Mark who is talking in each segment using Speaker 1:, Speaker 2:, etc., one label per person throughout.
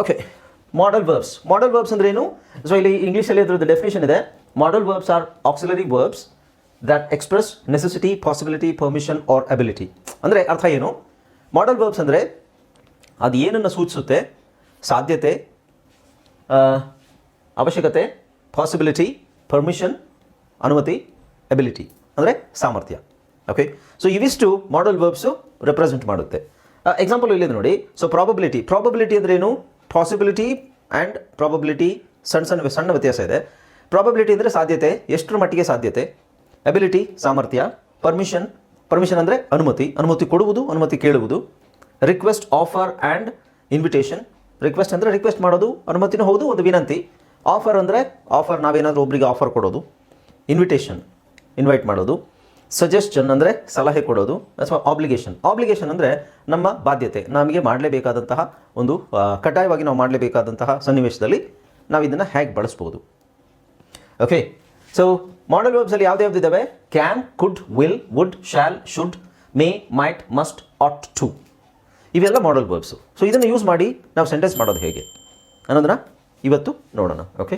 Speaker 1: Okay modal verbs modal verbs ಅಂದ್ರೆ ಏನು so ಇಲ್ಲಿ ಇಂಗ್ಲೀಷಲ್ಲಿ ಅದರದ್ದು ಡೆಫಿನೇಷನ್ ಇದೆ. Modal verbs are auxiliary verbs that express necessity possibility permission or ability ಅಂದರೆ ಅರ್ಥ ಏನು? ಮಾಡಲ್ ವರ್ಬ್ಸ್ ಅಂದರೆ ಅದು ಏನನ್ನು ಸೂಚಿಸುತ್ತೆ? ಸಾಧ್ಯತೆ ಅವಶ್ಯಕತೆ ಪಾಸಿಬಿಲಿಟಿ ಪರ್ಮಿಷನ್ ಅನುಮತಿ ಎಬಿಲಿಟಿ ಅಂದರೆ ಸಾಮರ್ಥ್ಯ. ಓಕೆ ಸೊ ಇವಿಷ್ಟು ಮಾಡಲ್ ವರ್ಬ್ಸು ರೆಪ್ರೆಸೆಂಟ್ ಮಾಡುತ್ತೆ. ಎಕ್ಸಾಂಪಲ್ ಇಲ್ಲಿದೆ ನೋಡಿ. ಸೊ ಪ್ರಾಬಬಿಲಿಟಿ ಪ್ರಾಬಬಿಲಿಟಿ ಅಂದ್ರೆ ಏನು ಪಾಸಿಬಿಲಿಟಿ ಆ್ಯಂಡ್ ಪ್ರಾಬಬಿಲಿಟಿ ಸಣ್ಣ ಸಣ್ಣ ಸಣ್ಣ ವ್ಯತ್ಯಾಸ ಇದೆ. ಪ್ರಾಬಬಿಲಿಟಿ ಅಂದರೆ ಸಾಧ್ಯತೆ, ಎಷ್ಟರ ಮಟ್ಟಿಗೆ ಸಾಧ್ಯತೆ? ಅಬಿಲಿಟಿ ಸಾಮರ್ಥ್ಯ. ಪರ್ಮಿಷನ್ ಪರ್ಮಿಷನ್ ಅಂದರೆ ಅನುಮತಿ. ಅನುಮತಿ ಕೊಡುವುದು, ಅನುಮತಿ ಕೇಳುವುದು. Request offer and invitation request ಅಂದರೆ ರಿಕ್ವೆಸ್ಟ್ ಮಾಡೋದು, ಅನುಮತಿನೂ ಹೌದು, ಒಂದು ವಿನಂತಿ. ಆಫರ್ ಅಂದರೆ ಆಫರ್ ನಾವೇನಾದರೂ ಒಬ್ಬರಿಗೆ ಆಫರ್ ಕೊಡೋದು. ಇನ್ವಿಟೇಷನ್ ಇನ್ವೈಟ್ ಮಾಡೋದು. ಸಜೆಷನ್ ಅಂದರೆ ಸಲಹೆ ಕೊಡೋದು ಅಥವಾ ಆಬ್ಲಿಗೇಷನ್ ಆಬ್ಲಿಗೇಷನ್ ಅಂದರೆ ನಮ್ಮ ಬಾಧ್ಯತೆ. ನಮಗೆ ಮಾಡಲೇಬೇಕಾದಂತಹ ಒಂದು ಕಡ್ಡಾಯವಾಗಿ ನಾವು ಮಾಡಲೇಬೇಕಾದಂತಹ ಸನ್ನಿವೇಶದಲ್ಲಿ ನಾವು ಇದನ್ನು ಹೇಗೆ ಬಳಸ್ಬೋದು ಓಕೆ ಸೊ ಮಾಡಲ್ ವರ್ಬ್ಸಲ್ಲಿ ಯಾವ್ದು ಯಾವ್ದು ಇದ್ದಾವೆ can could will would shall should may might must ought to ಇವೆಲ್ಲ ಮಾಡಲ್ ವರ್ಬ್ಸು ಸೊ ಇದನ್ನು ಯೂಸ್ ಮಾಡಿ ನಾವು ಸೆಂಟೆನ್ಸ್ ಮಾಡೋದು ಹೇಗೆ? ಅನ್ನೋದನ್ನ ಇವತ್ತು ನೋಡೋಣ. ಓಕೆ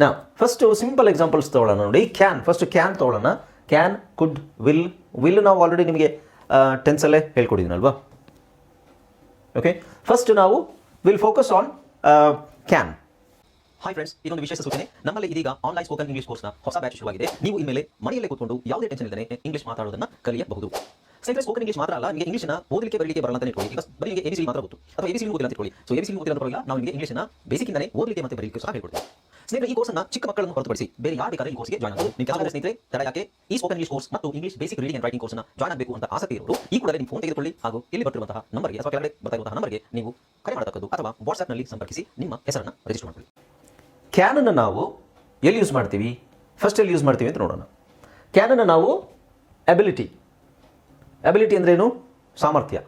Speaker 1: ನಾವು ಫಸ್ಟು ಸಿಂಪಲ್ ಎಕ್ಸಾಂಪಲ್ಸ್ ತೊಗೊಳ್ಳೋಣ ನೋಡಿ. ಕ್ಯಾನ್ ಫಸ್ಟ್ ಕ್ಯಾನ್ ತೊಗೊಳ್ಳೋಣ. ಕ್ಯಾನ್ ಕುಡ್ ವಿಲ್ ವಿಲ್ ನಾವು ಆಲ್ರೆಡಿ ನಿಮಗೆ ಟೆನ್ಸಲ್ಲೇ ಹೇಳ್ಕೊಡಿದ್ದೀನಲ್ವಾ ಓಕೆ ಫಸ್ಟ್ ನಾವು will focus on can
Speaker 2: hi friends ಇದೊಂದು ವಿಶೇಷ ಸೂಚನೆ. ನಮ್ಮಲ್ಲಿ ಇದೀಗ ಆನ್ಲೈನ್ ಸ್ಪೋಕನ್ ಇಂಗ್ಲಿಷ್ ಕೋರ್ಸ್ನ ಹೊಸ ಬ್ಯಾಚ್ ಶುರುವಾಗಿದೆ. ನೀವು ಇನ್ಮೇಲೆ ಮನೆಯಲ್ಲೇ ಕೂತ್ಕೊಂಡು ಯಾವುದೇ ಟೆನ್ಷನ್ ಇಲ್ಲದೆ ಇಂಗ್ಲಿಷ್ ಮಾತಾಡೋದನ್ನ ಕಲಿಯಬಹುದು. ಸ್ನೇಹಿತರೆ ಸ್ಪೋಕನ್ ಇಂಗ್ಲಿಷ್ ಮಾತ್ರ ಅಲ್ಲ, ನಿಮಗೆ ಇಂಗ್ಲಿಷ್ನ ಓದಲಿಕ್ಕೆ, ಬರಲಿಕ್ಕೆ ಬರಲ್ಲ ಅಂತ ಇಟ್ಕೊಳ್ಳಿ. ಈಗ ಬರೀ ನಿಮಗೆ ಎಬಿಸಿ ಮಾತ್ರ ಗೊತ್ತು. ಅಥವಾ ಎಬಿಸಿ ಓದಿಲ್ಲ ಅಂತ ಇಟ್ಕೊಳ್ಳಿ. ಸೊ ಎಬಿಸಿ ಓದಿಲ್ಲ ಪರವಾಗಿಲ್ಲ ನಾವು ನಿಮಗೆ ಇಂಗ್ಲೀಷ್ನ ಬೇಸಿಕ್ ಇಂದನೇ ಓದಲಿಕ್ಕೆ ಮತ್ತೆ ಬರಲಿಕ್ಕೆ ಸಹ ಹೇಳ್ಕೊಡ್ತೀವಿ. ಸ್ನೇಹಿತರೆ, ಈ ಕೋರ್ಸ್ನ ಚಿಕ್ಕ ಮಕ್ಕಳನ್ನು ಹೊರತುಪಡಿಸಿ ಬೇರೆ ಯಾರು ಬೇಕಾದ್ರೆ ಈ ಕೋರ್ಸ್ಗೆ ಜಾಯ್ನ್ ಆಗಬಹುದು ನಿಮ್ಮ ಕೆಲವು ಸ್ನೇಹಿತರೆ, ತಡ ಯಾಕೆ? ಈ ಸ್ಪೋಕನ್ ಇಂಗ್ಲಿಷ್ ಕೋರ್ಸ್ ಮತ್ತು English basic reading and writing ಕೋರ್ಸ್ನ ಜಾಯ್ನ್ ಆಗಬೇಕು ಅಂತ ಆಸಕ್ತಿ ಇರೋರು, ಈ ಕೂಡಲೇ ನಿಮ್ಮ ಫೋನ್ ತೆಗೆದುಕೊಳ್ಳಿ. ಹಾಗೂ ಇಲ್ಲಿ ಬರ್ತಿರುವಂತಹ ನಂಬರ್ಗೆ ಅಥವಾ ಕೆಳಗಡೆ ಬರ್ತಾ ಇರುವಂತಹ ನಂಬರ್ಗೆ ನೀವು ಕರೆ ಮಾಡತಕ್ಕದ್ದು ಅಥವಾ ವಾಟ್ಸ್ಆಪ್ನಲ್ಲಿ ಸಂಪರ್ಕಿಸಿ ನಿಮ್ಮ ಹೆಸರನ್ನು ರಿಜಿಸ್ಟರ್ ಮಾಡಿಕೊಳ್ಳಿ.
Speaker 1: ಕ್ಯಾನನ್ನು ನಾವು ಎಲ್ಲಿ ಯೂಸ್ ಮಾಡ್ತೀವಿ? ಫಸ್ಟ್ ಎಲ್ಲಿ ಯೂಸ್ ಮಾಡ್ತೀವಿ ಅಂತ ನೋಡೋಣ. ಕ್ಯಾನನ್ನು ನಾವು ಎಬಿಲಿಟಿ ಎಬಿಲಿಟಿ ಅಂದ್ರೇನು ಸಾಮರ್ಥ್ಯ.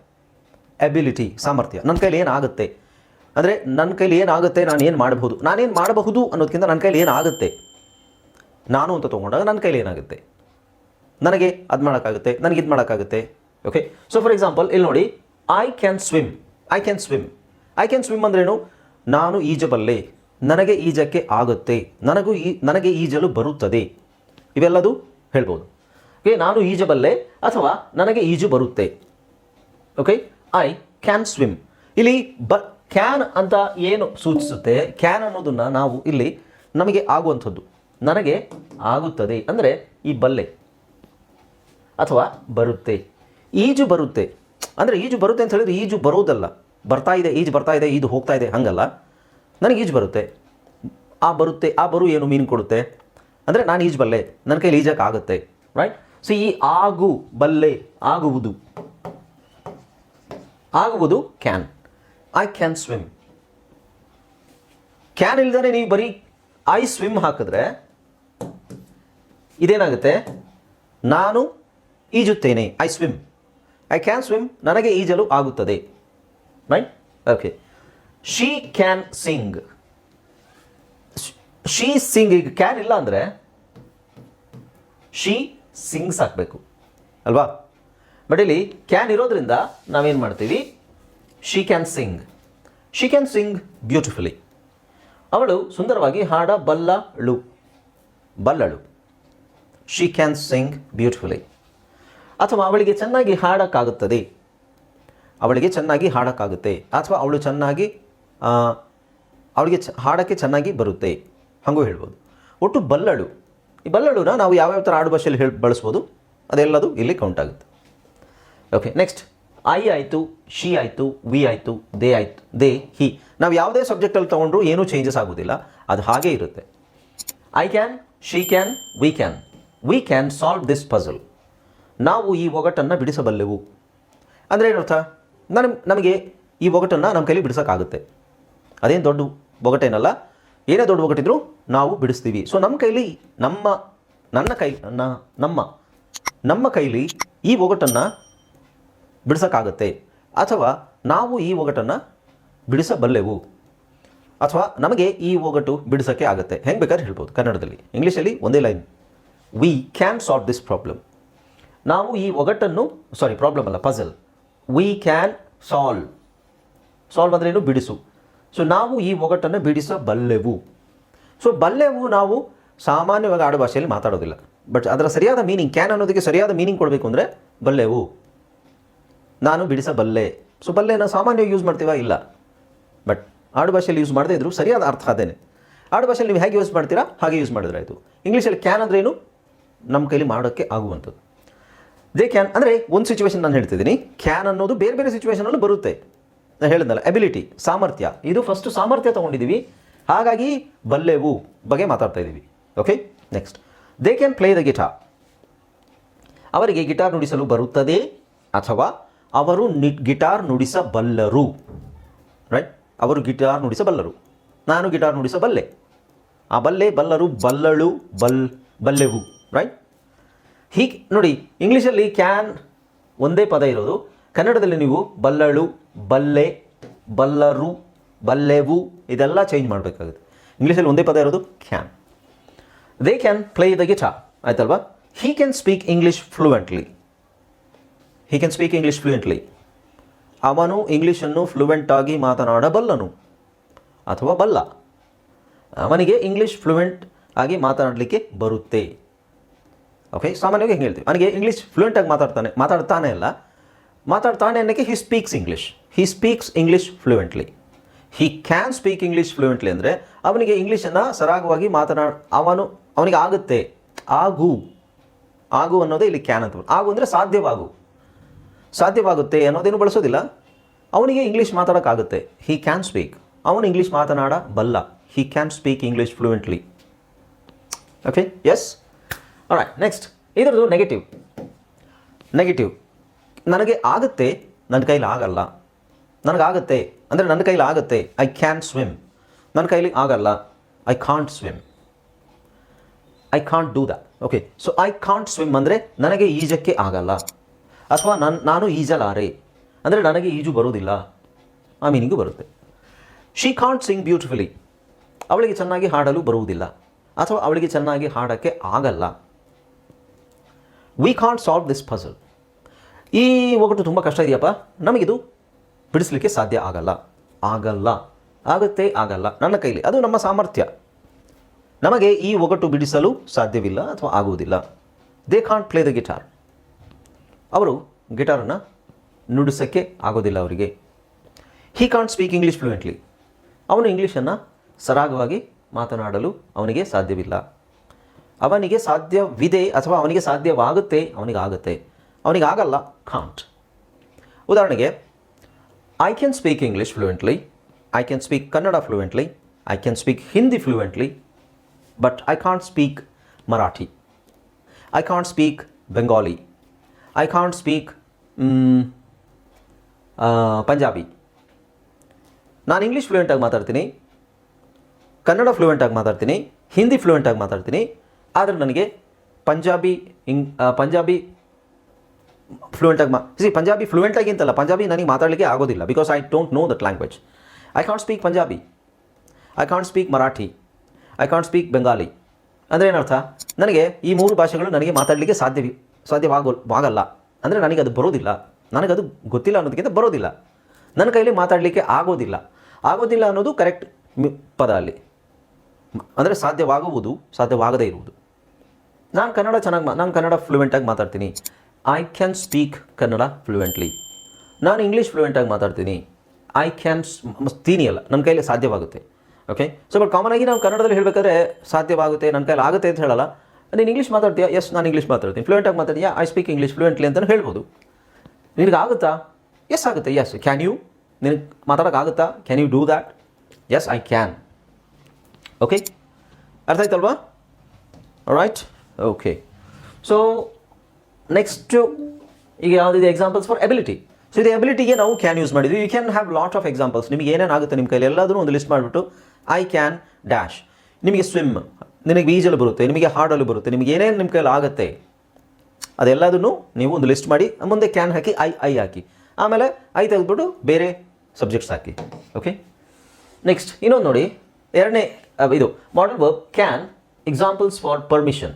Speaker 1: ಎಬಿಲಿಟಿ ಸಾಮರ್ಥ್ಯ. ನನ್ನ ಕೈಲಿ ಏನಾಗುತ್ತೆ? ಅಂದರೆ ನನ್ನ ಕೈಲಿ ಏನಾಗುತ್ತೆ? ನಾನು ಏನು ಮಾಡಬಹುದು? ನಾನೇನು ಮಾಡಬಹುದು ಅನ್ನೋದಕ್ಕಿಂತ ನನ್ನ ಕೈಲಿ ಏನಾಗುತ್ತೆ? ನಾನು ಅಂತ ತೊಗೊಂಡಾಗ ನನ್ನ ಕೈಲಿ ಏನಾಗುತ್ತೆ? ನನಗೆ ಅದು ಮಾಡೋಕ್ಕಾಗುತ್ತೆ, ನನಗೆ ಇದು ಮಾಡೋಕ್ಕಾಗುತ್ತೆ. ಓಕೆ ಸೊ ಫಾರ್ ಎಕ್ಸಾಂಪಲ್ ಇಲ್ಲಿ ನೋಡಿ I can swim I can swim I can swim ಅಂದ್ರೇನು ನಾನು ಈಜಬಲ್ಲೆ. ನನಗೆ ಈಜಕ್ಕೆ ಆಗುತ್ತೆ. ನನಗೂ ಈ, ನನಗೆ ಈಜಲು ಬರುತ್ತದೆ. ಇವೆಲ್ಲದೂ ಹೇಳ್ಬೋದು. ಓಕೆ ನಾನು ಈಜಬಲ್ಲೆ ಅಥವಾ ನನಗೆ ಈಜು ಬರುತ್ತೆ. ಓಕೆ ಐ ಕ್ಯಾನ್ ಸ್ವಿಮ್ ಇಲ್ಲಿ ಬ ಕ್ಯಾನ್ ಅಂತ ಏನು ಸೂಚಿಸುತ್ತೆ? ಕ್ಯಾನ್ ಅನ್ನೋದನ್ನು ನಾವು ಇಲ್ಲಿ ನಮಗೆ ಆಗುವಂಥದ್ದು. ನನಗೆ ಆಗುತ್ತದೆ. ಅಂದರೆ ಈ ಬಲ್ಲೆ. ಅಥವಾ ಬರುತ್ತೆ. ಈಜು ಬರುತ್ತೆ. ಅಂದರೆ ಈಜು ಬರುತ್ತೆ ಅಂತ ಹೇಳಿದ್ರೆ ಈಜು ಬರೋದಲ್ಲ. ಬರ್ತಾ ಇದೆ, ಈಜು ಬರ್ತಾ ಇದೆ, ಈಜು ಹೋಗ್ತಾ ಇದೆ, ಹಂಗಲ್ಲ. ನನಗೆ ಈಜು ಬರುತ್ತೆ. ಆ ಬರುತ್ತೆ, ಆ ಬರು ಏನು ಮೀನು ಕೊಡುತ್ತೆ? ಅಂದರೆ ನಾನು ಈಜು ಬಲ್ಲೆ. ನನ್ನ ಕೈಲಿ ಈಜಕ್ಕೆ ಆಗುತ್ತೆ. ರೈಟ್ ಸೊ ಈ ಆಗು ಬಲ್ಲೆ ಆಗುವುದು. ಆಗುವುದು can I can swim can ಇಲ್ದೇ ನೀವು ಬರೀ ಐ ಸ್ವಿಮ್ ಹಾಕಿದ್ರೆ ಇದೇನಾಗುತ್ತೆ? ನಾನು ಈಜುತ್ತೇನೆ. I swim I can swim ನನಗೆ ಈಜಲು ಆಗುತ್ತದೆ. Right okay she can sing she sing ಈಗ ಕ್ಯಾನ್ ಇಲ್ಲ ಅಂದರೆ ಶೀ ಸಿಂಗ್ಸ್ ಹಾಕಬೇಕು. ಅಲ್ವಾ? ಬಟ್ ಇಲ್ಲಿ ಕ್ಯಾನ್ ಇರೋದ್ರಿಂದ ನಾವೇನು ಮಾಡ್ತೀವಿ? She can sing she can sing beautifully ಅವಳು ಸುಂದರವಾಗಿ ಹಾಡ ಬಲ್ಲಳು ಬಲ್ಲಳು. ಶಿ ಕ್ಯಾನ್ ಸಿಂಗ್ ಬ್ಯೂಟಿಫುಲಿ ಅಥವಾ ಅವಳಿಗೆ ಚೆನ್ನಾಗಿ ಹಾಡೋಕ್ಕಾಗುತ್ತದೆ. ಅವಳಿಗೆ ಚೆನ್ನಾಗಿ ಹಾಡೋಕ್ಕಾಗುತ್ತೆ. ಅಥವಾ ಅವಳು ಚೆನ್ನಾಗಿ ಅವಳಿಗೆ ಚ, ಹಾಡೋಕ್ಕೆ ಚೆನ್ನಾಗಿ ಬರುತ್ತೆ. ಹಾಗೂ ಹೇಳ್ಬೋದು. ಒಟ್ಟು ಬಲ್ಲಳು ಈ ಬಲ್ಲಳುನ ನಾವು ಯಾವ್ಯಾವ ಥರ ಆಡು ಭಾಷೆಯಲ್ಲಿ ಹೇಳಿ ಬಳಸ್ಬೋದು, ಅದೆಲ್ಲದು ಇಲ್ಲಿ ಕೌಂಟ್ ಆಗುತ್ತೆ. ಓಕೆ ನೆಕ್ಸ್ಟ್ ಐ ಆಯಿತು ಶಿ ಆಯಿತು ವಿ ಆಯಿತು ದೇ ಆಯಿತು ದೇ ಹಿ ನಾವು ಯಾವುದೇ ಸಬ್ಜೆಕ್ಟಲ್ಲಿ ತೊಗೊಂಡ್ರು ಏನೂ ಚೇಂಜಸ್ ಆಗೋದಿಲ್ಲ, ಅದು ಹಾಗೇ ಇರುತ್ತೆ. I can she can we can we can solve this puzzle ನಾವು ಈ ಒಗಟನ್ನು ಬಿಡಿಸಬಲ್ಲೆವು. ಅಂದರೆ ಏನರ್ಥ? ನನ್ ನಮಗೆ ಈ ಒಗಟನ್ನು ನಮ್ಮ ಕೈಲಿ ಬಿಡಿಸೋಕ್ಕಾಗುತ್ತೆ. ಅದೇನು ದೊಡ್ಡ ಒಗಟೇನಲ್ಲ? ಏನೇ ದೊಡ್ಡ ಒಗಟಿದ್ರು ನಾವು ಬಿಡಿಸ್ತೀವಿ. ಸೊ ನಮ್ಮ ಕೈಲಿ ನಮ್ಮ, ನನ್ನ ಕೈ ನಮ್ಮ ನಮ್ಮ ಕೈಲಿ ಈ ಒಗಟನ್ನು ಬಿಡಿಸೋಕ್ಕಾಗತ್ತೆ. ಅಥವಾ ನಾವು ಈ ಒಗಟನ್ನು ಬಿಡಿಸಬಲ್ಲೆವು. ಅಥವಾ ನಮಗೆ ಈ ಒಗಟು ಬಿಡಿಸೋಕ್ಕೆ ಆಗುತ್ತೆ. ಹೆಂಗೆ ಬೇಕಾದ್ರೆ ಹೇಳ್ಬೋದು ಕನ್ನಡದಲ್ಲಿ. ಇಂಗ್ಲೀಷಲ್ಲಿ ಒಂದೇ line. We can solve this problem ನಾವು ಈ ಒಗಟನ್ನು ಸಾರಿ ಪ್ರಾಬ್ಲಮ್ ಅಲ್ಲ puzzle we can solve solve ಅಂದ್ರೇನು ಬಿಡಿಸು. ಸೊ ನಾವು ಈ ಒಗಟನ್ನು ಬಿಡಿಸಬಲ್ಲೆವು. ಸೊ ಬಲ್ಲೆವು ನಾವು ಸಾಮಾನ್ಯವಾಗಿ ಆಡು ಭಾಷೆಯಲ್ಲಿ ಮಾತಾಡೋದಿಲ್ಲ. ಬಟ್ ಅದರ ಸರಿಯಾದ ಮೀನಿಂಗ್ ಕ್ಯಾನ್ ಅನ್ನೋದಕ್ಕೆ ಸರಿಯಾದ ಮೀನಿಂಗ್ ಕೊಡಬೇಕು ಅಂದರೆ ಬಲ್ಲೆವು. ನಾನು ಬಿಡಿಸಬಲ್ಲೆ. ಸೊ ಬಲ್ಲೆನ ಸಾಮಾನ್ಯವಾಗಿ ಯೂಸ್ ಮಾಡ್ತೀವಾ? ಇಲ್ಲ. ಬಟ್ ಆಡು ಭಾಷೆಯಲ್ಲಿ ಯೂಸ್ ಮಾಡದೇ ಇದ್ದರೂ ಸರಿಯಾದ ಅರ್ಥ ಅದೇನೆ ಆಡು ಭಾಷೆಯಲ್ಲಿ ನೀವು ಹೇಗೆ ಯೂಸ್ ಮಾಡ್ತೀರಾ? ಹಾಗೆ ಯೂಸ್ ಮಾಡಿದ್ರೆ ಆಯಿತು. ಇಂಗ್ಲೀಷಲ್ಲಿ ಕ್ಯಾನ್ ಅಂದ್ರೆ ಏನು? ನಮ್ಮ ಕೈಲಿ ಮಾಡೋಕ್ಕೆ ಆಗುವಂಥದ್ದು. ದೇ ಕ್ಯಾನ್ ಅಂದರೆ, ಒಂದು ಸಿಚುವೇಶನ್ ನಾನು ಹೇಳ್ತಿದ್ದೀನಿ. ಕ್ಯಾನ್ ಅನ್ನೋದು ಬೇರೆ ಬೇರೆ ಸಿಚುವೇಶನಲ್ಲೂ ಬರುತ್ತೆ. ನಾನು ಹೇಳಿದ್ನಲ್ಲ ಎಬಿಲಿಟಿ ಸಾಮರ್ಥ್ಯ. ಇದು ಫಸ್ಟ್ ಸಾಮರ್ಥ್ಯ ತೊಗೊಂಡಿದ್ದೀವಿ ಹಾಗಾಗಿ ಬಲ್ಲೆವು ಬಗ್ಗೆ ಮಾತಾಡ್ತಾ ಇದ್ದೀವಿ okay next they can play the guitar ಅವರಿಗೆ ಗಿಟಾರ್ ನುಡಿಸಲು ಬರುತ್ತದೆ ಅಥವಾ ಅವರು ನಿ ಗಿಟಾರ್ ನುಡಿಸಬಲ್ಲರು. ರೈಟ್ ಅವರು ಗಿಟಾರ್ ನುಡಿಸಬಲ್ಲರು. ನಾನು ಗಿಟಾರ್ ನುಡಿಸಬಲ್ಲೆ. ಆ ಬಲ್ಲೆ ಬಲ್ಲರು ಬಲ್ಲಳು ಬಲ್, ಬಲ್ಲೆವು. ರೈಟ್ ಹೀಗೆ, ನೋಡಿ ಇಂಗ್ಲೀಷಲ್ಲಿ ಕ್ಯಾನ್ ಒಂದೇ ಪದ ಇರೋದು. ಕನ್ನಡದಲ್ಲಿ ನೀವು ಬಲ್ಲಳು ಬಲ್ಲೆ, ಬಲ್ಲರು, ಬಲ್ಲೆವು ಇದೆಲ್ಲ ಚೇಂಜ್ ಮಾಡಬೇಕಾಗುತ್ತೆ. ಇಂಗ್ಲೀಷಲ್ಲಿ ಒಂದೇ ಪದ ಇರೋದು can they can play the guitar ಆಯ್ತಲ್ವಾ? He can speak English fluently he can speak English fluently ಅವನು ಇಂಗ್ಲೀಷನ್ನು ಫ್ಲೂಯೆಂಟ್ ಆಗಿ ಮಾತನಾಡಬಲ್ಲನು. ಅಥವಾ ಬಲ್ಲ. ಅವನಿಗೆ ಇಂಗ್ಲೀಷ್ ಫ್ಲೂಯೆಂಟ್ ಆಗಿ ಮಾತನಾಡಲಿಕ್ಕೆ ಬರುತ್ತೆ. ಓಕೆ ಸಾಮಾನ್ಯವಾಗಿ ಹೆಂಗೆ ಹೇಳ್ತೀವಿ. ಅವನಿಗೆ ಇಂಗ್ಲೀಷ್ ಫ್ಲೂಯೆಂಟಾಗಿ ಮಾತಾಡ್ತಾನೆ ಮಾತಾಡ್ತಾನೆ ಅಲ್ಲ. ಮಾತಾಡ್ತಾನೆ ಅನ್ನೋಕ್ಕೆ he speaks English he speaks English fluently he can speak English fluently ಅಂದರೆ ಅವನಿಗೆ ಇಂಗ್ಲೀಷನ್ನು ಸರಾಗವಾಗಿ ಮಾತನಾಡ ಅವನು, ಅವನಿಗೆ ಆಗುತ್ತೆ. ಆಗು. ಆಗು ಅನ್ನೋದೇ ಇಲ್ಲಿ ಕ್ಯಾನ್ ಅಂತ ಆಗು ಅಂದರೆ ಸಾಧ್ಯವಾಗು. ಸಾಧ್ಯವಾಗುತ್ತೆ ಅನ್ನೋದೇನು ಬಳಸೋದಿಲ್ಲ. ಅವನಿಗೆ ಇಂಗ್ಲೀಷ್ ಮಾತಾಡೋಕ್ಕಾಗುತ್ತೆ. ಹಿ ಕ್ಯಾನ್ ಸ್ಪೀಕ್ ಅವನು ಇಂಗ್ಲೀಷ್ ಮಾತನಾಡ ಬಲ್ಲ he can speak English fluently okay yes right next ಇದರದ್ದು ನೆಗೆಟಿವ್ ನೆಗೆಟಿವ್ ನನಗೆ ಆಗುತ್ತೆ. ನನ್ನ ಕೈಲಿ ಆಗಲ್ಲ. ನನಗಾಗುತ್ತೆ. ಅಂದರೆ ನನ್ನ ಕೈಲಿ ಆಗುತ್ತೆ. ಐ ಕ್ಯಾನ್ ಸ್ವಿಮ್ ನನ್ನ ಕೈಲಿ ಆಗಲ್ಲ. I can't swim I can't do the okay so I can't swim ಅಂದರೆ ನನಗೆ ಈಜಕ್ಕೆ ಆಗಲ್ಲ. ಅಥವಾ ನನ್ನ ನಾನು ಈಜಲಾರೆ. ಅಂದರೆ ನನಗೆ ಈಜು ಬರೋದಿಲ್ಲ ಆ ಮೀನಿಂಗು ಬರುತ್ತೆ. ಶಿ ಕಾಂಟ್ ಸಿಂಗ್ ಬ್ಯೂಟಿಫುಲಿ ಅವಳಿಗೆ ಚೆನ್ನಾಗಿ ಹಾಡಲು ಬರುವುದಿಲ್ಲ. ಅಥವಾ ಅವಳಿಗೆ ಚೆನ್ನಾಗಿ ಹಾಡೋಕ್ಕೆ ಆಗಲ್ಲ. We can't solve this puzzle ಈ ಒಗಟು ತುಂಬ ಕಷ್ಟ ಇದೆಯಪ್ಪ. ನಮಗಿದು ಬಿಡಿಸ್ಲಿಕ್ಕೆ ಸಾಧ್ಯ ಆಗಲ್ಲ. ಆಗಲ್ಲ. ಆಗುತ್ತೆ, ಆಗಲ್ಲ. ನನ್ನ ಕೈಲಿ. ಅದು ನಮ್ಮ ಸಾಮರ್ಥ್ಯ. ನಮಗೆ ಈ ಒಗಟು ಬಿಡಿಸಲು ಸಾಧ್ಯವಿಲ್ಲ ಅಥವಾ ಆಗುವುದಿಲ್ಲ. They can't play the guitar ಅವರು ಗಿಟಾರನ್ನು ನುಡಿಸೋಕ್ಕೆ ಆಗೋದಿಲ್ಲ ಅವರಿಗೆ. He can't speak English fluently ಅವನು ಇಂಗ್ಲೀಷನ್ನು ಸರಾಗವಾಗಿ ಮಾತನಾಡಲು ಅವನಿಗೆ ಸಾಧ್ಯವಿಲ್ಲ. ಅವನಿಗೆ ಸಾಧ್ಯವಿದೆ ಅಥವಾ ಅವನಿಗೆ ಸಾಧ್ಯವಾಗುತ್ತೆ, ಅವನಿಗಾಗುತ್ತೆ. ಅವನಿಗಾಗಲ್ಲ ಕಾಂಟ್ ಉದಾಹರಣೆಗೆ I can speak English fluently I can speak Kannada fluently I can speak Hindi fluently but I can't speak Marathi I can't speak Bengali I can't speak Punjabi ನಾನು ಇಂಗ್ಲೀಷ್ ಫ್ಲೂಯೆಂಟಾಗಿ ಮಾತಾಡ್ತೀನಿ. ಕನ್ನಡ ಫ್ಲೂಯೆಂಟಾಗಿ ಮಾತಾಡ್ತೀನಿ. ಹಿಂದಿ ಫ್ಲೂಯೆಂಟಾಗಿ ಮಾತಾಡ್ತೀನಿ. ಆದರೆ ನನಗೆ ಪಂಜಾಬಿ ಇಂಗ್ ಪಂಜಾಬಿ ಫ್ಲೂಯೆಂಟಾಗಿ ಮಾ ಸಿ ಪಂಜಾಬಿ ಫ್ಲೂಯೆಂಟಾಗಿ ಅಂತಲ್ಲ ಪಂಜಾಬಿ ನನಗೆ ಮಾತಾಡಲಿಕ್ಕೆ ಆಗೋದಿಲ್ಲ because I don't know that language I can't speak Punjabi I can't speak Marathi I can't speak Bengali ಅಂದರೆ ಏನರ್ಥ? ನನಗೆ ಈ ಮೂರು ಭಾಷೆಗಳು ನನಗೆ ಮಾತಾಡಲಿಕ್ಕೆ ಸಾಧ್ಯ ಸಾಧ್ಯವಾಗೋ ಆಗಲ್ಲ. ಅಂದರೆ ನನಗೆ ಅದು ಬರೋದಿಲ್ಲ. ನನಗದು ಗೊತ್ತಿಲ್ಲ ಅನ್ನೋದಕ್ಕಿಂತ ಬರೋದಿಲ್ಲ. ನನ್ನ ಕೈಯಲ್ಲಿ ಮಾತಾಡಲಿಕ್ಕೆ ಆಗೋದಿಲ್ಲ. ಆಗೋದಿಲ್ಲ ಅನ್ನೋದು ಕರೆಕ್ಟ್ ಪದ ಅಲ್ಲಿ. ಅಂದರೆ ಸಾಧ್ಯವಾಗುವುದು, ಸಾಧ್ಯವಾಗದೇ ಇರುವುದು. ನಾನು ಕನ್ನಡ ಚೆನ್ನಾಗಿ ನಾನು ಕನ್ನಡ ಫ್ಲೂಯೆಂಟಾಗಿ ಮಾತಾಡ್ತೀನಿ. I can speak Kannada fluently ನಾನು ಇಂಗ್ಲೀಷ್ ಫ್ಲೂಯೆಂಟಾಗಿ ಮಾತಾಡ್ತೀನಿ. ಐ ಕ್ಯಾನ್ ತೀನಿ ಅಲ್ಲ. ನನ್ನ ಕೈಯಲ್ಲಿ ಸಾಧ್ಯವಾಗುತ್ತೆ. ಓಕೆ ಸೊ ಬಟ್ ಕಾಮನ್ ಆಗಿ ನಾವು ಕನ್ನಡದಲ್ಲಿ ಹೇಳಬೇಕಾದ್ರೆ ಸಾಧ್ಯವಾಗುತ್ತೆ ನನ್ನ ಕೈಯಲ್ಲಿ ಆಗುತ್ತೆ ಅಂತ ಹೇಳಲ್ಲ. ನೀನು ಇಂಗ್ಲೀಷ್ ಮಾತಾಡ್ತೀಯಾ? ಎಸ್ ನಾನು ಇಂಗ್ಲೀಷ್ ಮಾತಾಡ್ತೀನಿ. ಫ್ಲೂಯೆಂಟಾಗಿ ಮಾತಾಡ್ತೀಯಾ? ಐ ಸ್ಪೀಕ್ ಇಂಗ್ಲೀಷ್ ಫ್ಲೂಯೆಂಟ್ಲಿ ಅಂತಲೂ ಹೇಳ್ಬೋದು. ನಿನಗೆ ಆಗುತ್ತಾ? ಎಸ್ ಆಗುತ್ತೆ. ಎಸ್ ಕ್ಯಾನ್ ಯು ನಿನಗೆ ಮಾತಾಡೋಕ್ಕಾಗುತ್ತಾ can you do that yes I can okay ಅರ್ಥ ಆಯ್ತಲ್ವಾ? ರೈಟ್ ಓಕೆ ಸೊ ನೆಕ್ಸ್ಟು ಈಗ ಯಾವುದಿದೆ ಎಕ್ಸಾಂಪಲ್ಸ್ ಫಾರ್ ಎಬಿಲಿಟಿ ಸೊ ಇದು ಎಬಿಲಿಟಿಗೆ ನಾವು ಕ್ಯಾನ್ ಯೂಸ್ ಮಾಡಿದ್ವಿ. You can have lot of examples ನಿಮಗೆ ಏನೇನು ಆಗುತ್ತೆ ನಿಮ್ಮ ಕೈಲಿ? ಎಲ್ಲದನ್ನು ಒಂದು ಲಿಸ್ಟ್ ಮಾಡಿಬಿಟ್ಟು ಐ ಕ್ಯಾನ್ ಡ್ಯಾಶ್ ನಿಮಗೆ ಸ್ವಿಮ್ ನಿನಗೆ ಈಜಲು ಬರುತ್ತೆ, ನಿಮಗೆ ಹಾಡಲು ಬರುತ್ತೆ, ನಿಮಗೆ ಏನೇನು ನಿಮ್ಮ ಕೈಲಿ ಆಗುತ್ತೆ, ಅದೆಲ್ಲದನ್ನು ನೀವು ಒಂದು ಲಿಸ್ಟ್ ಮಾಡಿ, ಮುಂದೆ ಕ್ಯಾನ್ ಹಾಕಿ ಐ ಐ ಹಾಕಿ. ಆಮೇಲೆ ಐ ತೆಗೆದ್ಬಿಟ್ಟು ಬೇರೆ ಸಬ್ಜೆಕ್ಟ್ಸ್ ಹಾಕಿ. ಓಕೆ ನೆಕ್ಸ್ಟ್ ಇನ್ನೊಂದು ನೋಡಿ. ಎರಡನೇ, ಇದು modal verb can examples for permission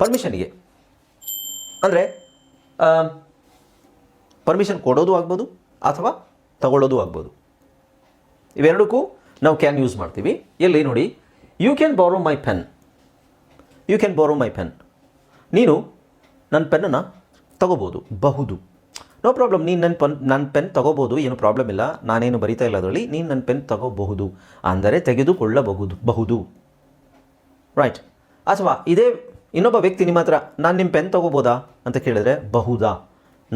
Speaker 1: ಪರ್ಮಿಷನ್ಗೆ ಅಂದರೆ ಪರ್ಮಿಷನ್ ಕೊಡೋದು ಆಗ್ಬೋದು ಅಥವಾ ತಗೊಳ್ಳೋದು ಆಗ್ಬೋದು. ಇವೆರಡಕ್ಕೂ ನಾವು ಕ್ಯಾನ್ ಯೂಸ್ ಮಾಡ್ತೀವಿ. ಎಲ್ಲಿ ನೋಡಿ ಯು ಕ್ಯಾನ್ ಬಾರೋ ಮೈ ಪೆನ್ ಯು ಕ್ಯಾನ್ ಬಾರೋ ಮೈ ಪೆನ್ ನೀನು ನನ್ನ ಪೆನ್ನನ್ನು ತಗೋಬೋದು. ಬಹುದು. ನೋ ಪ್ರಾಬ್ಲಮ್ ನೀನು ನನ್ನ ಪೆನ್ ನನ್ನ ಪೆನ್ ತಗೋಬೋದು. ಏನು ಪ್ರಾಬ್ಲಮ್ ಇಲ್ಲ. ನಾನೇನು ಬರಿತಾ ಇಲ್ಲ ಅದರಲ್ಲಿ. ನೀನು ನನ್ನ ಪೆನ್ ತಗೋಬಹುದು. ಅಂದರೆ ತೆಗೆದುಕೊಳ್ಳಬಹುದು. ಬಹುದು. ರೈಟ್ ಅಥವಾ ಇದೇ ಇನ್ನೊಬ್ಬ ವ್ಯಕ್ತಿ ನಿಮ್ಮ ಹತ್ರ, ನಾನು ನಿಮ್ಮ ಪೆನ್ ತಗೋಬೋದಾ? ಅಂತ ಕೇಳಿದ್ರೆ, ಬಹುದಾ?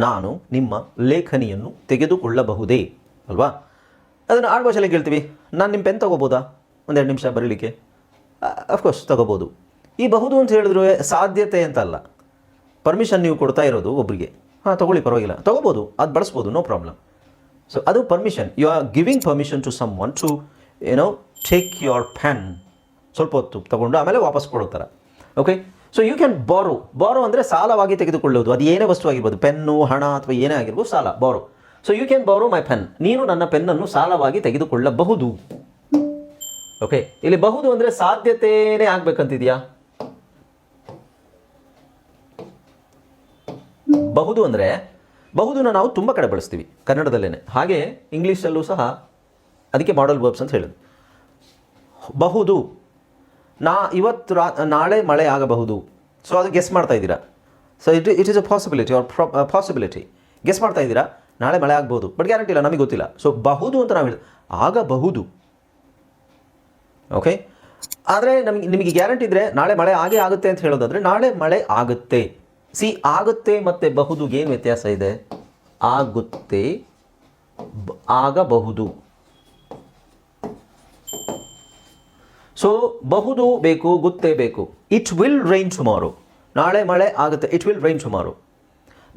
Speaker 1: ನಾನು ನಿಮ್ಮ ಲೇಖನಿಯನ್ನು ತೆಗೆದುಕೊಳ್ಳಬಹುದೇ? ಅಲ್ವಾ? ಅದನ್ನು ಆಡ್ ಭಾಷೆಯಲ್ಲಿ ಕೇಳ್ತೀವಿ, ನಾನು ನಿಮ್ಮ ಪೆನ್ ತಗೋಬೋದಾ? ಒಂದೆರಡು ನಿಮಿಷ ಬರೀಲಿಕ್ಕೆ ಅಫ್ಕೋರ್ಸ್ ತಗೋಬೋದು. ಈ ಬಹುದು ಅಂತ ಹೇಳಿದ್ರು ಸಾಧ್ಯತೆ ಅಂತ ಅಲ್ಲ. ಪರ್ಮಿಷನ್ ನೀವು ಕೊಡ್ತಾ ಇರೋದು ಒಬ್ಬರಿಗೆ ಹಾಂ, ತಗೊಳ್ಳಿ, ಪರವಾಗಿಲ್ಲ. ತಗೋಬೋದು, ಅದು ಬಳಸ್ಬೋದು ನೋ ಪ್ರಾಬ್ಲಮ್ ಸೊ ಅದು permission you are giving permission to someone to ಏನೋ ಟೇಕ್ ಯುವರ್ ಪೆನ್ ಸ್ವಲ್ಪ ಹೊತ್ತು ತಗೊಂಡು ಆಮೇಲೆ ವಾಪಸ್ ಕೊಡೋ ಥರ. ಓಕೆ ಸೊ ಯು ಕ್ಯಾನ್ ಬಾರೋ ಬಾರೋ ಅಂದರೆ ಸಾಲವಾಗಿ ತೆಗೆದುಕೊಳ್ಳೋದು ಅದು ಏನೇ ವಸ್ತು ಆಗಿರ್ಬೋದು. ಪೆನ್ನು, ಹಣ ಅಥವಾ ಏನೇ ಆಗಿರ್ಬೋದು ಸಾಲ ಬಾರೋ ಸೊ ಯು ಕ್ಯಾನ್ ಬಾರೋ ಮೈ ಪೆನ್ ನೀನು ನನ್ನ ಪೆನ್ನನ್ನು ಸಾಲವಾಗಿ ತೆಗೆದುಕೊಳ್ಳಬಹುದು. ಓಕೆ ಇಲ್ಲಿ ಬಹುದು ಅಂದರೆ ಸಾಧ್ಯತೆನೇ ಆಗ್ಬೇಕಂತಿದೆಯಾ? ಬಹುದು ಅಂದರೆ, ಬಹುದನ್ನ ನಾವು ತುಂಬ ಕಡೆ ಬಳಸ್ತೀವಿ ಕನ್ನಡದಲ್ಲೇ ಹಾಗೆ ಇಂಗ್ಲೀಷಲ್ಲೂ ಸಹ ಅದಕ್ಕೆ ಮಾಡಲ್ ವರ್ಬ್ಸ್ ಅಂತ ಹೇಳೋದು. ಬಹುದು. ನಾ ಇವತ್ತು ರಾ, ನಾಳೆ ಮಳೆ ಆಗಬಹುದು. ಸೊ ಅದು ಗೆಸ್ ಮಾಡ್ತಾ ಇದ್ದೀರಾ? So it it is a possibility or possibility guess ಮಾಡ್ತಾ ಇದ್ದೀರಾ? ನಾಳೆ ಮಳೆ ಆಗ್ಬೋದು ಬಟ್ ಗ್ಯಾರಂಟಿ ಇಲ್ಲ, ನಮಗೆ ಗೊತ್ತಿಲ್ಲ. ಸೊ ಬಹುದು ಅಂತ ನಾವು ಹೇಳಿ, ಆಗಬಹುದು. ಓಕೆ ಆದರೆ ನಮಗೆ, ನಿಮಗೆ ಗ್ಯಾರಂಟಿ ಇದ್ದರೆ ನಾಳೆ ಮಳೆ ಆಗೇ ಆಗುತ್ತೆ ಅಂತ ಹೇಳೋದಾದರೆ ನಾಳೆ ಮಳೆ ಆಗುತ್ತೆ. ಸಿ ಆಗುತ್ತೆ ಮತ್ತು ಬಹುದು ಏನು ವ್ಯತ್ಯಾಸ ಇದೆ? ಆಗುತ್ತೆ ಆಗಬಹುದು. ಸೊ ಬಹುದು ಬೇಕು, ಗುತ್ತೇ ಬೇಕು. ಇಟ್ ವಿಲ್ ರೈನ್ ಸುಮಾರು ನಾಳೆ ಮಳೆ ಆಗುತ್ತೆ. ಇಟ್ ವಿಲ್ ರೈನ್ ಸುಮಾರು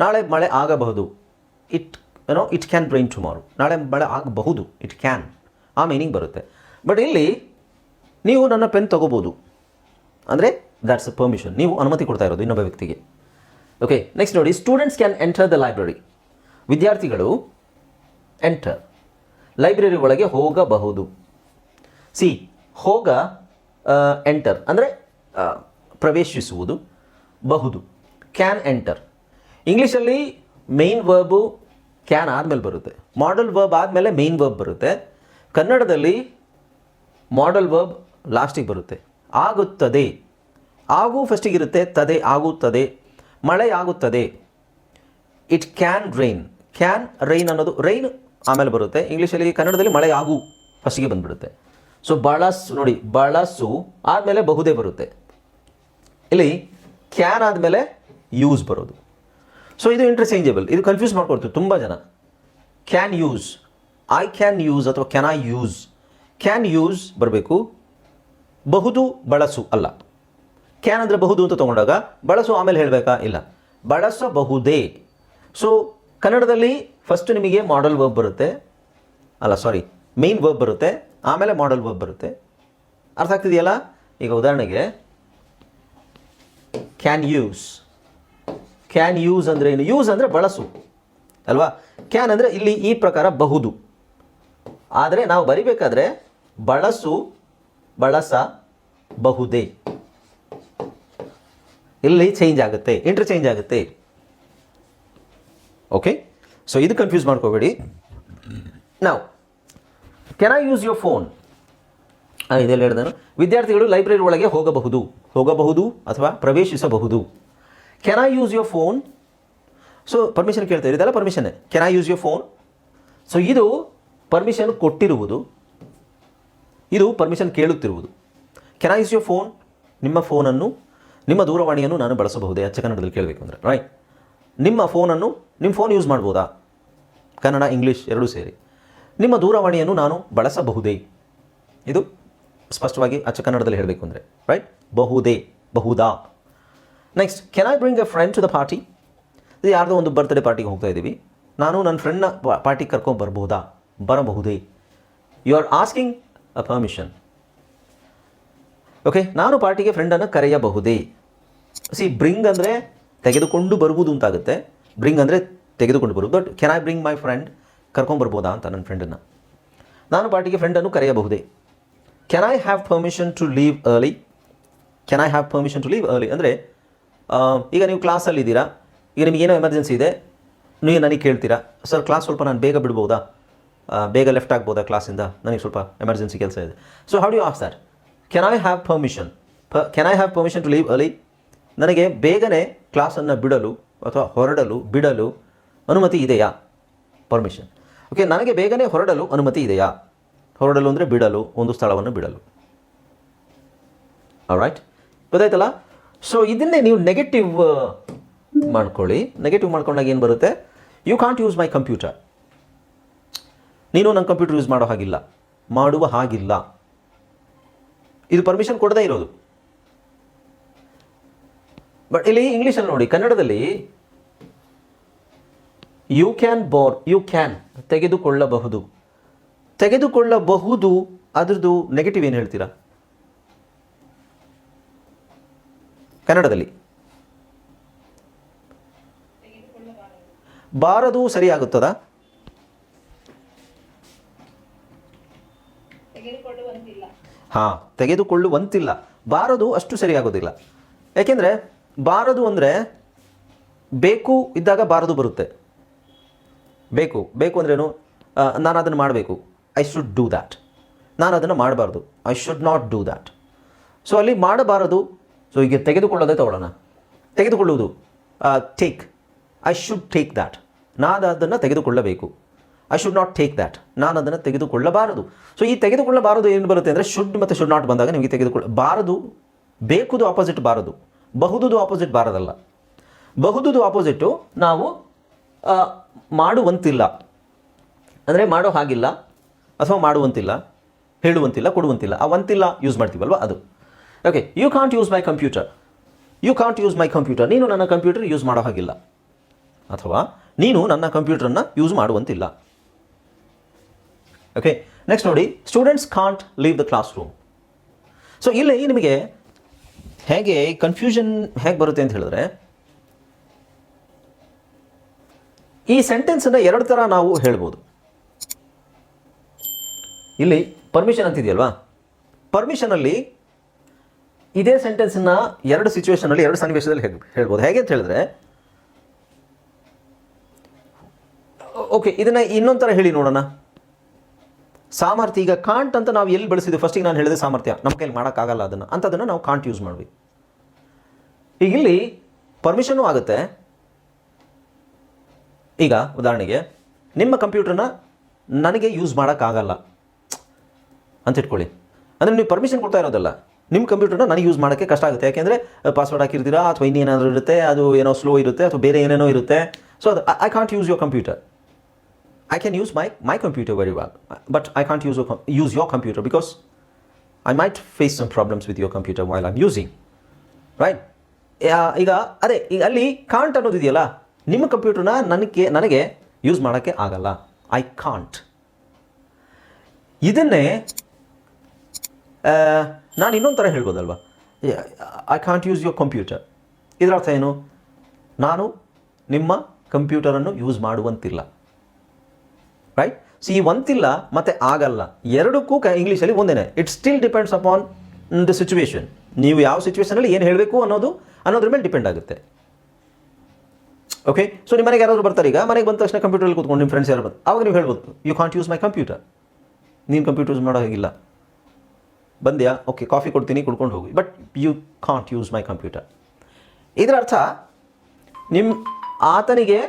Speaker 1: ನಾಳೆ ಮಳೆ ಆಗಬಹುದು. ಇಟ್ ಏನೋ ಇಟ್ ಕ್ಯಾನ್ ರೈನ್ ಟುಮಾರೋ ನಾಳೆ ಮಳೆ ಆಗಬಹುದು. ಇಟ್ ಕ್ಯಾನ್ ಆ ಮೀನಿಂಗ್ ಬರುತ್ತೆ. ಬಟ್ ಇಲ್ಲಿ, ನೀವು ನನ್ನ ಪೆನ್ ತೊಗೋಬೋದು. ಅಂದರೆ ದ್ಯಾಟ್ಸ್ ಅ ಪರ್ಮಿಷನ್ ನೀವು ಅನುಮತಿ ಕೊಡ್ತಾ ಇರೋದು ಇನ್ನೊಬ್ಬ ವ್ಯಕ್ತಿಗೆ. ಓಕೆ ನೆಕ್ಸ್ಟ್ ನೋಡಿ students can enter the library ವಿದ್ಯಾರ್ಥಿಗಳು ಎಂಟರ್ ಲೈಬ್ರರಿ ಒಳಗೆ ಹೋಗಬಹುದು. ಸಿ ಹೋಗ ಎಂಟರ್ ಅಂದರೆ ಪ್ರವೇಶಿಸುವುದು ಬಹುದು. ಕ್ಯಾನ್ ಎಂಟರ್ ಇಂಗ್ಲೀಷಲ್ಲಿ ಮೇನ್ ವರ್ಬು ಕ್ಯಾನ್ ಆದಮೇಲೆ ಬರುತ್ತೆ. ಮಾಡಲ್ ವರ್ಬ್ ಆದಮೇಲೆ ಮೇನ್ ವರ್ಬ್ ಬರುತ್ತೆ. ಕನ್ನಡದಲ್ಲಿ ಮಾಡಲ್ ವರ್ಬ್ ಲಾಸ್ಟಿಗೆ ಬರುತ್ತೆ. ಆಗುತ್ತದೆ. ಆಗು ಫಸ್ಟಿಗೆ ಇರುತ್ತೆ, ತದೆ ಆಗುತ್ತದೆ. ಮಳೆ ಆಗುತ್ತದೆ. It can rain can rain ಅನ್ನೋದು ರೈನ್ ಆಮೇಲೆ ಬರುತ್ತೆ. ಇಂಗ್ಲೀಷಲ್ಲಿ ಕನ್ನಡದಲ್ಲಿ ಮಳೆ ಆಗು ಫಸ್ಟಿಗೆ ಬಂದ್ಬಿಡುತ್ತೆ. ಸೊ ಬಳಸು, ನೋಡಿ, ಬಳಸು ಆದಮೇಲೆ ಬಹುದೇ ಬರುತ್ತೆ. ಇಲ್ಲಿ ಕ್ಯಾನ್ ಆದಮೇಲೆ ಯೂಸ್ ಬರೋದು. ಸೊ ಇದು ಇಂಟರ್ಚೇಂಜಬಲ್ ಇದು ಕನ್ಫ್ಯೂಸ್ ಮಾಡ್ಕೊಡ್ತೀವಿ ತುಂಬ ಜನ. Can use I can use ಅಥವಾ can I use can use ಬರಬೇಕು. ಬಹುದು, ಬಳಸು ಅಲ್ಲ. ಕ್ಯಾನ್ ಅಂದರೆ ಬಹುದು ಅಂತ ತೊಗೊಂಡಾಗ ಬಳಸು ಆಮೇಲೆ ಹೇಳಬೇಕಾ? ಇಲ್ಲ. ಬಳಸಬಹುದೇ ಸೊ ಕನ್ನಡದಲ್ಲಿ ಫಸ್ಟ್ ನಿಮಗೆ ಮಾಡಲ್ ವರ್ಬ್ ಬರುತ್ತೆ. ಅಲ್ಲ ಸಾರಿ ಮೇನ್ ವರ್ಬ್ ಬರುತ್ತೆ. ಆಮೇಲೆ ಮಾಡಲ್ ವರ್ಬ್ ಬರುತ್ತೆ. ಅರ್ಥ ಆಗ್ತಿದೆಯಲ್ಲ? ಈಗ ಉದಾಹರಣೆಗೆ ಕ್ಯಾನ್ ಯೂಸ್ ಕ್ಯಾನ್ ಯೂಸ್ ಅಂದರೆ ಏನು? ಯೂಸ್ ಅಂದರೆ ಬಳಸು. ಅಲ್ವಾ? ಕ್ಯಾನ್ ಅಂದರೆ ಇಲ್ಲಿ ಈ ಪ್ರಕಾರ ಬಹುದು. ಆದರೆ ನಾವು ಬರಿಬೇಕಾದ್ರೆ ಬಳಸು, ಬಳಸಬಹುದೇ. ಇಲ್ಲಿ ಚೇಂಜ್ ಆಗುತ್ತೆ. ಇಂಟರ್ಚೇಂಜ್ ಆಗುತ್ತೆ. ಓಕೆ ಸೊ ಇದು ಕನ್ಫ್ಯೂಸ್ ಮಾಡ್ಕೋಬೇಡಿ. ನಾವು can I use your phone ಇದೆಲ್ಲ ಹೇಳಿದನು ವಿದ್ಯಾರ್ಥಿಗಳು ಲೈಬ್ರರಿ ಒಳಗೆ ಹೋಗಬಹುದು. ಹೋಗಬಹುದು ಅಥವಾ ಪ್ರವೇಶಿಸಬಹುದು. Can I use your phone so permission ಕೇಳ್ತಾರೆ ಇದೆಲ್ಲ ಪರ್ಮಿಷನ್ನೇ can I use your phone so ಇದು ಪರ್ಮಿಷನ್ ಕೊಟ್ಟಿರುವುದು. ಇದು permission ಕೇಳುತ್ತಿರುವುದು. Can I use your phone ನಿಮ್ಮ ಫೋನನ್ನು, ನಿಮ್ಮ ದೂರವಾಣಿಯನ್ನು ನಾನು ಬಳಸಬಹುದೇ? ಅಚ್ಚ ಕನ್ನಡದಲ್ಲಿ ಕೇಳಬೇಕು ಅಂದರೆ ರೈಟ್ ನಿಮ್ಮ ಫೋನನ್ನು, ನಿಮ್ಮ ಫೋನ್ ಯೂಸ್ ಮಾಡ್ಬೋದಾ? ಕನ್ನಡ ಇಂಗ್ಲೀಷ್ ಎರಡೂ ಸೇರಿ. ನಿಮ್ಮ ದೂರವಾಣಿಯನ್ನು ನಾನು ಬಳಸಬಹುದೇ? ಇದು ಸ್ಪಷ್ಟವಾಗಿ ಅಚ್ಚ ಕನ್ನಡದಲ್ಲಿ ಹೇಳಬೇಕು ಅಂದರೆ ರೈಟ್ ಬಹುದೇ, ಬಹುದಾ. Next can I bring a friend to the party ಇದು ಯಾರ್ದೋ ಒಂದು ಬರ್ತ್ಡೇ ಪಾರ್ಟಿಗೆ ಹೋಗ್ತಾ ಇದ್ದೀವಿ. ನಾನು ನನ್ನ ಫ್ರೆಂಡ್ನ ಪಾರ್ಟಿಗೆ ಕರ್ಕೊಂಡು ಬರ್ಬೋದಾ? ಬರಬಹುದೇ? You are asking a permission okay ನಾನು ಪಾರ್ಟಿಗೆ ಫ್ರೆಂಡನ್ನು ಕರೆಯಬಹುದೇ? ಸಿ ಬ್ರಿಂಗ್ ಅಂದರೆ ತೆಗೆದುಕೊಂಡು ಬರುವುದು ಅಂತಾಗುತ್ತೆ. ಬ್ರಿಂಗ್ ಅಂದರೆ ತೆಗೆದುಕೊಂಡು ಬರುವುದು but can I bring my friend ಕರ್ಕೊಂಡು ಬರ್ಬೋದಾ ಅಂತ ನನ್ನ ಫ್ರೆಂಡನ್ನು ನಾನು ಪಾರ್ಟಿಗೆ ಫ್ರೆಂಡನ್ನು ಕರೆಯಬಹುದೇ? Can I have permission to leave early can I have permission to leave early ಅಂದರೆ ಈಗ ನೀವು ಕ್ಲಾಸಲ್ಲಿ ಇದ್ದೀರಾ? ಈಗ ಏನೋ ಎಮರ್ಜೆನ್ಸಿ ಇದೆ? ನೀವು ನನಗೆ ಕೇಳ್ತೀರಾ? ಸರ್ ಕ್ಲಾಸ್ ಸ್ವಲ್ಪ ನಾನು ಬೇಗ ಬಿಡ್ಬೋದಾ? ಬೇಗ ಲೆಫ್ಟ್ ಆಗ್ಬೋದಾ ಕ್ಲಾಸಿಂದ ನನಗೆ ಸ್ವಲ್ಪ ಎಮರ್ಜೆನ್ಸಿ ಕೆಲಸ ಇದೆ. So how you of sir can I have permission ಪ can I have permission to leave early ನನಗೆ ಬೇಗನೆ ಕ್ಲಾಸನ್ನು ಬಿಡಲು ಅಥವಾ ಹೊರಡಲು, ಬಿಡಲು ಅನುಮತಿ ಇದೆಯಾ? ಪರ್ಮಿಷನ್ ಓಕೆ ನನಗೆ ಬೇಗನೆ ಹೊರಡಲು ಅನುಮತಿ ಇದೆಯಾ? ಹೊರಡಲು ಅಂದರೆ ಬಿಡಲು, ಒಂದು ಸ್ಥಳವನ್ನು ಬಿಡಲು. ರೈಟ್ ಗೊತ್ತಾಯ್ತಲ್ಲ? ಸೊ ಇದನ್ನೇ ನೀವು ನೆಗೆಟಿವ್ ಮಾಡ್ಕೊಳ್ಳಿ. ನೆಗೆಟಿವ್ ಮಾಡ್ಕೊಂಡಾಗ ಏನು ಬರುತ್ತೆ? You can't use my computer ನೀನು ನನ್ನ ಕಂಪ್ಯೂಟರ್ ಯೂಸ್ ಮಾಡೋ ಹಾಗಿಲ್ಲ. ಮಾಡುವ ಹಾಗಿಲ್ಲ. ಇದು ಪರ್ಮಿಷನ್ ಕೊಡದೇ ಇರೋದು. ಬಟ್ ಇಲ್ಲಿ ಇಂಗ್ಲೀಷಲ್ಲಿ ನೋಡಿ, ಕನ್ನಡದಲ್ಲಿ you can borrow you can ತೆಗೆದುಕೊಳ್ಳಬಹುದು. ತೆಗೆದುಕೊಳ್ಳಬಹುದು ಅದರದ್ದು ನೆಗೆಟಿವ್ ಏನು ಹೇಳ್ತೀರಾ? ಕನ್ನಡದಲ್ಲಿ. ಬಾರದು ಸರಿಯಾಗುತ್ತದಾ?
Speaker 3: ಆಗುತ್ತದ
Speaker 1: ಹಾಂ ತೆಗೆದುಕೊಳ್ಳುವಂತಿಲ್ಲ. ಬಾರದು ಅಷ್ಟು ಸರಿಯಾಗೋದಿಲ್ಲ ಯಾಕೆಂದರೆ ಬಾರದು ಅಂದರೆ ಬೇಕು ಇದ್ದಾಗ ಬಾರದು ಬರುತ್ತೆ. ಬೇಕು ಬೇಕು ಅಂದ್ರೇನು ನಾನು ಅದನ್ನು ಮಾಡಬೇಕು. ಐ ಶುಡ್ ಡೂ ದ್ಯಾಟ್ ನಾನು ಅದನ್ನು ಮಾಡಬಾರ್ದು. I should not do that so ಅಲ್ಲಿ ಮಾಡಬಾರದು. ಸೊ ಈಗ ತೆಗೆದುಕೊಳ್ಳೋದೇ ತಗೊಳ್ಳೋಣ. ತೆಗೆದುಕೊಳ್ಳುವುದು take I should take that ನಾನು ಅದನ್ನು ತೆಗೆದುಕೊಳ್ಳಬೇಕು. I should not take that ನಾನು ಅದನ್ನು ತೆಗೆದುಕೊಳ್ಳಬಾರದು. ಸೊ ಈ ತೆಗೆದುಕೊಳ್ಳಬಾರದು ಏನು ಬರುತ್ತೆ ಅಂದರೆ ಶುಡ್ ಮತ್ತು ಶುಡ್ ನಾಟ್ ಬಂದಾಗ ನಿಮಗೆ ತೆಗೆದುಕೊಳ್ಳ, ಬಾರದು, ಬೇಕುದು ಆಪೋಸಿಟ್ ಬಾರದು. ಬಹುದುದು ಆಪೋಸಿಟ್ ಬಾರದಲ್ಲ. ಬಹುದುದು ಆಪೋಸಿಟ್ಟು ನಾವು ಮಾಡುವಂತಿಲ್ಲ. ಅಂದರೆ ಮಾಡೋ ಹಾಗಿಲ್ಲ ಅಥವಾ ಮಾಡುವಂತಿಲ್ಲ, ಹೇಳುವಂತಿಲ್ಲ, ಕೊಡುವಂತಿಲ್ಲ. ಆ ವಂತಿಲ್ಲ ಯೂಸ್ ಮಾಡ್ತೀವಲ್ವ ಅದು. Okay you can't use my computer you can't use my computer ನೀನು ನನ್ನ ಕಂಪ್ಯೂಟರ್ ಯೂಸ್ ಮಾಡೋ ಹಾಗಿಲ್ಲ. ಅಥವಾ ನೀನು ನನ್ನ ಕಂಪ್ಯೂಟರನ್ನು ಯೂಸ್ ಮಾಡುವಂತಿಲ್ಲ. ಓಕೆ ನೆಕ್ಸ್ಟ್ ನೋಡಿ students can't leave the classroom so ಇಲ್ಲಿ ನಿಮಗೆ ಹೇಗೆ ಕನ್ಫ್ಯೂಷನ್ ಹೇಗೆ ಬರುತ್ತೆ ಅಂತ ಹೇಳಿದ್ರೆ ಈ ಸೆಂಟೆನ್ಸನ್ನು ಎರಡು ಥರ ನಾವು ಹೇಳ್ಬೋದು. ಇಲ್ಲಿ ಪರ್ಮಿಷನ್ ಅಂತಿದೆಯಲ್ವಾ? ಪರ್ಮಿಷನಲ್ಲಿ ಇದೇ ಸೆಂಟೆನ್ಸನ್ನ ಎರಡು ಸಿಚುವೇಶನಲ್ಲಿ ಎರಡು ಸನ್ನಿವೇಶದಲ್ಲಿ ಹೇಳ್ಬೋದು. ಹೇಗೆ ಅಂತ ಹೇಳಿದ್ರೆ ಓಕೆ ಇದನ್ನು ಇನ್ನೊಂದು ಥರ ಹೇಳಿ ನೋಡೋಣ. ಸಾಮರ್ಥ್ಯ, ಈಗ ಕಾಂಟ್ ಅಂತ ನಾವು ಎಲ್ಲಿ ಬಳಸಿದ್ವಿ? ಫಸ್ಟಿಗೆ ನಾನು ಹೇಳಿದೆ ಸಾಮರ್ಥ್ಯ. ನಮ್ಮ ಕೈಲಿ ಮಾಡೋಕ್ಕಾಗಲ್ಲ ಅದನ್ನು. ಅಂಥದನ್ನು ನಾವು ಕಾಂಟ್ ಯೂಸ್ ಮಾಡ್ವಿ. ಈಗ ಇಲ್ಲಿ ಪರ್ಮಿಷನ್ನು ಆಗುತ್ತೆ. ಈಗ ಉದಾಹರಣೆಗೆ ನಿಮ್ಮ ಕಂಪ್ಯೂಟರ್ನ ನನಗೆ ಯೂಸ್ ಮಾಡೋಕ್ಕಾಗಲ್ಲ. ಅಂತ ಇಟ್ಕೊಳ್ಳಿ. ಅಂದರೆ ನೀವು ಪರ್ಮಿಷನ್ ಕೊಡ್ತಾ ಇರೋದಲ್ಲ. ನಿಮ್ಮ ಕಂಪ್ಯೂಟರ್ನ ನನಗೆ ಯೂಸ್ ಮಾಡೋಕ್ಕೆ ಕಷ್ಟ ಆಗುತ್ತೆ. ಯಾಕೆಂದರೆ ಪಾಸ್ವರ್ಡ್ ಹಾಕಿರ್ತೀರಾ ಅಥವಾ ಇನ್ನೇನಾದರೂ ಇರುತ್ತೆ, ಅದು ಏನೋ ಸ್ಲೋ ಇರುತ್ತೆ ಅಥವಾ ಬೇರೆ ಏನೇನೋ ಇರುತ್ತೆ. ಸೊ ಅದು I can't use your computer I can use my my computer very well but I can't use use your computer because I might face some problems with your computer while computer using right ಈಗ, ಅದೇ, ಈಗ ಅಲ್ಲಿ can't ಅನ್ನೋದಿದೆಯಲ್ಲ? ನಿಮ್ಮ ಕಂಪ್ಯೂಟರ್ನ ನನಗೆ ನನಗೆ use ಮಾಡೋಕ್ಕೆ ಆಗಲ್ಲ. I can't ಇದನ್ನೇ ನಾನು ಇನ್ನೊಂದು ಥರ ಹೇಳ್ಬೋದಲ್ವ? I can't use your computer ಇದರ ಅರ್ಥ ಏನು? ನಾನು ನಿಮ್ಮ ಕಂಪ್ಯೂಟರನ್ನು ಯೂಸ್ ಮಾಡುವಂತಿಲ್ಲ. ರೈಟ್ ಸೊ ಈ ಒಂತಿಲ್ಲ, ಮತ್ತೆ ಆಗಲ್ಲ. ಎರಡಕ್ಕೂ ಕ ಇಂಗ್ಲೀಷಲ್ಲಿ ಒಂದೇನೆ. It still depends upon the situation ನೀವು ಯಾವ ಸಿಚುವೇಶನಲ್ಲಿ ಏನು ಹೇಳಬೇಕು ಅನ್ನೋದು, ಅನ್ನೋದ್ರ ಮೇಲೆ ಡಿಪೆಂಡ್ ಆಗುತ್ತೆ. ಓಕೆ ಸೊ ನಿಮ್ಮ ಮನೆಗೆ ಯಾರಾದರೂ ಬರ್ತಾರೆ ಈಗ, ಮನೆಗೆ ಬಂದ ತಕ್ಷಣ ಕಂಪ್ಯೂಟರಲ್ಲಿ ಕೂತ್ಕೊಂಡು ನಿಮ್ಮ ಫ್ರೆಂಡ್ಸ್ ಯಾರು ಬಂದು ಅವಾಗ ನೀವು ಹೇಳ್ಬೋದು you can't use my computer ನೀನು ಕಂಪ್ಯೂಟರ್ ಯೂಸ್ ಮಾಡೋ ಹಾಗಿಲ್ಲ. ಬಂದ್ಯಾ? ಓಕೆ ಕಾಫಿ ಕೊಡ್ತೀನಿ, ಕುಡ್ಕೊಂಡು ಹೋಗಿ. But you can't use my computer ಇದರ ಅರ್ಥ ನಿಮ್ಮ ಆತನಿಗೆ